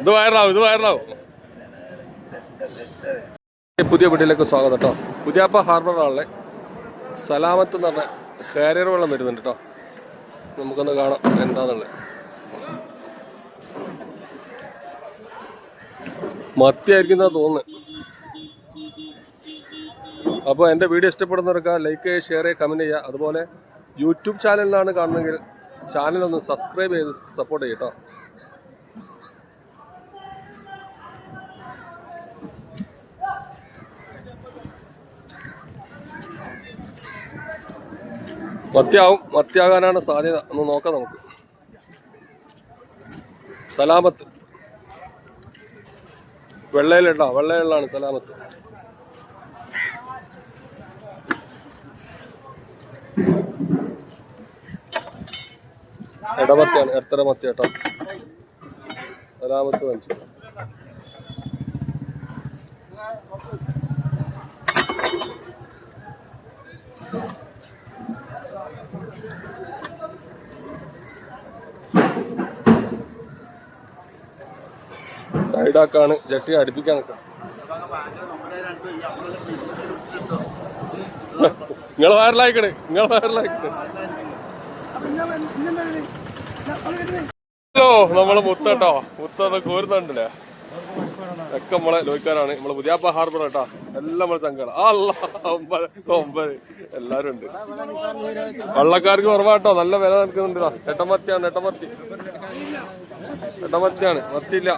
ഇത് വയറാവും ഇത് വയറാവും പുതിയ വീട്ടിലേക്ക് സ്വാഗതം കേട്ടോ പുതിയാപ്പ ഹാർബറാണല്ലേ സലാമത്ത് എന്ന് പറഞ്ഞ കാരിയർ വെള്ളം വരുന്നുണ്ട് കേട്ടോ നമുക്കൊന്ന് കാണാം എന്താന്നുള്ളത്. മത്തിയായിരിക്കും എന്നാ തോന്നുന്നു. അപ്പോൾ എന്റെ വീഡിയോ ഇഷ്ടപ്പെടുന്നവർക്ക് ലൈക്ക് ചെയ്യുക ഷെയർ ചെയ്യുക കമന്റ് ചെയ്യുക. അതുപോലെ യൂട്യൂബ് ചാനലിലാണ് കാണുന്നതെങ്കിൽ ചാനൽ ഒന്ന് സബ്സ്ക്രൈബ് ചെയ്ത് സപ്പോർട്ട് ചെയ്യട്ടോ മത്തിയാവും. മത്തിയാകാനാണ് സാധ്യത. ഒന്ന് നോക്കാം നമുക്ക്. സലാമത്ത്. വെള്ളയിലുണ്ടോ വെള്ളയിലാണ് സലാമത്ത്. ഇടമത്തിയാണ് എത്ര മത്തി കേട്ടോ? സലാമത്ത് വാങ്ങിച്ചു സൈഡാക്കാണ് ജട്ടി അടുപ്പിക്കാൻ നിൽക്കാം നിങ്ങൾ വൈറലായിക്കണേ നിങ്ങൾ വൈറലായിക്കണേ ഹലോ നമ്മൾ മുത്തട്ടോ മുത്തത് കോരുന്നുണ്ടല്ലേ? ഒക്കെ നമ്മളെ ലോയിക്കാരാണ്. നമ്മളെ പുതിയാപ്പ ഹാർബർ കേട്ടോ എല്ലാം നമ്മളെ അല്ല ഒമ്പത് ഒമ്പത്. എല്ലാരും ഉണ്ട്. വള്ളക്കാർക്ക് കുറവാട്ടോ നല്ല വില നിൽക്കുന്നുണ്ട്. എട്ടമത്തിയാണ് എട്ടമത്തി. എട്ടമത്തിയാണ്. മത്തിയില്ല.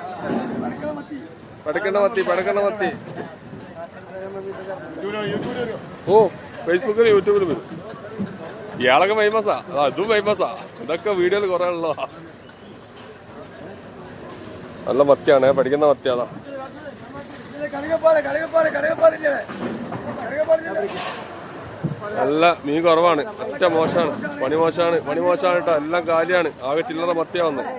പടക്കണ്ട മത്തി പടക്കണ്ട മത്തി. ഓ. ഫേസ്ബുക്കിലും യൂട്യൂബിലും വരും ഇയാളൊക്കെ ഫേമസാ അതാ ഇതും ഫേമസാ ഇതൊക്കെ വീഡിയോയിൽ കുറേ ഉള്ളതാ നല്ല മത്തിയാണ് പഠിക്കുന്ന മത്തിയാതാ നല്ല മീൻ കുറവാണ് ഒറ്റ മോശമാണ് പണി മോശമാണ് പണി മോശമാണ് കേട്ടോ എല്ലാം കാലിയാണ് ആകെ ചില്ലറ മത്തിയാ വന്നത്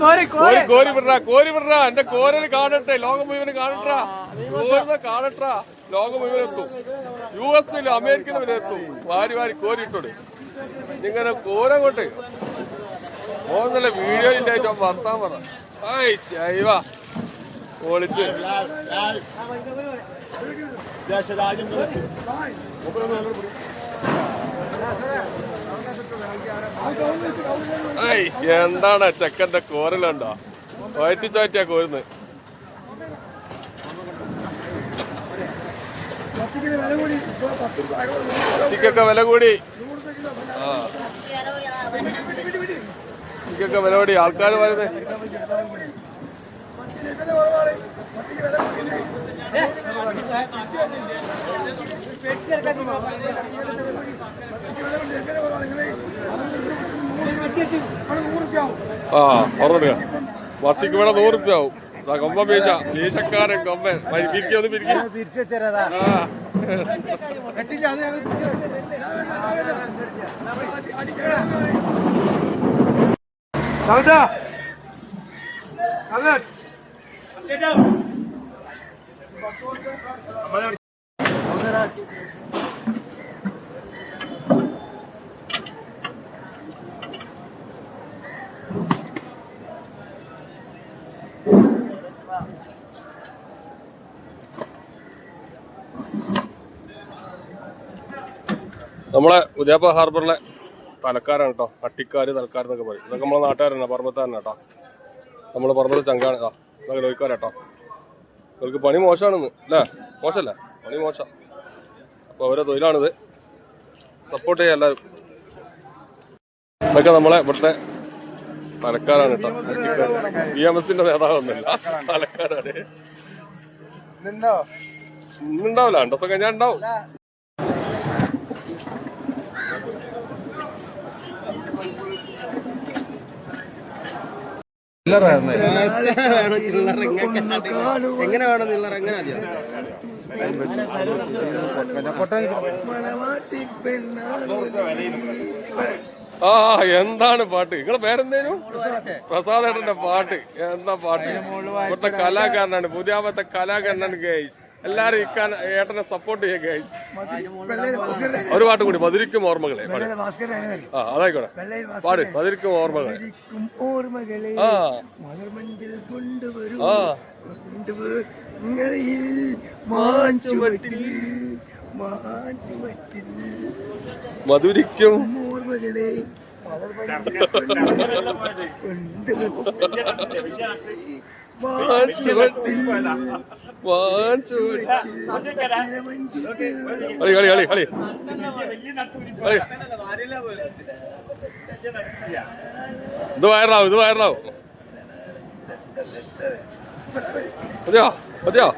കോരി കോരി വിടറാ കോരി വിടറാ. എന്റെ കോരൽ കാണട്ടെ ലോകം മുഴുവൻ കാണട്ടാ. കാണട്ടാ. ലോകം മുഴുവൻ എത്തും. യു എസിലും അമേരിക്കയിലും വരെ എത്തും. വാരി വാരി കോരിട്ടോട് ഇങ്ങനെ കോരങ്ങോട്ട് ഓന്നല്ല വീഡിയോ ഇല്ലായിട്ട് വർത്താൻ പറ ശൈവ. ഒളിച്ച് എന്താണ് ചെക്കന്റെ കോരലുണ്ടോ ചോറ്റി ചോറ്റിയാ കോരുന്നത് ഇക്കൊക്കെ വില കൂടി. ആ. ഇക്കൊക്കെ വില കൂടി. ആൾക്കാർ വരുന്നത് ആ മത്തിക്ക് വേണം നൂറ് റുപ്യ ആവും കൊമ്പ മീശ. മീശക്കാരൻ കൊമ്പൻ. പിരിക്കും ഒന്ന് പിരിക്കും. നമ്മളെ ഉദയപ്പ ഹാർബറിലെ തലക്കാരാണ് കേട്ടോ. അട്ടിക്കാര് തലക്കാരെന്നൊക്കെ പറയും. ഇതൊക്കെ നമ്മളെ നാട്ടുകാരാണ് പറമ്പത്താരനാണ് കേട്ടോ. നമ്മളെ പറമ്പത്ത് ചങ്കാണ്. ആ. ഇതൊക്കെ കേട്ടോ ഇവർക്ക് പണി മോശമാണെന്ന് അല്ലേ? മോശമല്ലേ? പണി മോശം. അപ്പോൾ അവരെ തൊഴിലാണിത്. സപ്പോർട്ട് ചെയ്യാം എല്ലാവരും ഇതൊക്കെ നമ്മളെ ഇവിടുത്തെ തലക്കാരാണ് കേട്ടോ. ബി എം എസിന്റെ നേതാവൊന്നുമില്ല. തലക്കാരാണ്. ഇന്നുണ്ടാവില്ല. രണ്ടു ദിവസം കഴിഞ്ഞാൽ ഉണ്ടാവും വേണം ചില്ലറ ഇങ്ങക്ക് എങ്ങനെ വേണം എങ്ങനെ ആ എന്താണ് പാട്ട്? നിങ്ങളെ പേരെന്തേനു? പ്രസാദ് ഏട്ടന്റെ പാട്ട്. എന്താ പാട്ട്? ഇവിടുത്തെ കലാകാരനാണ് പുതിയാമത്തെ കലാകാരനാണ് ഗൈസ്. എല്ലാരും ഇക്കാൻ ഏട്ടനെ സപ്പോർട്ട് ചെയ്യുക ഒരു പാട്ട് കൂടി മധുരിക്കും ഓർമ്മകളെ. ആ അതായിക്കോട്ടെ. പാട് മധുരിക്കും ഓർമ്മകളെ. ആ. ആ. മധുരിക്കും. ഓർമ്മകളെ. വാഞ്ചുവട്ടി. ഇളമഞ്ചിൽ കളി കളി കളി കളി. ഇത് വയറാവും ഇത് വയറാവും മതിയോ മതിയോ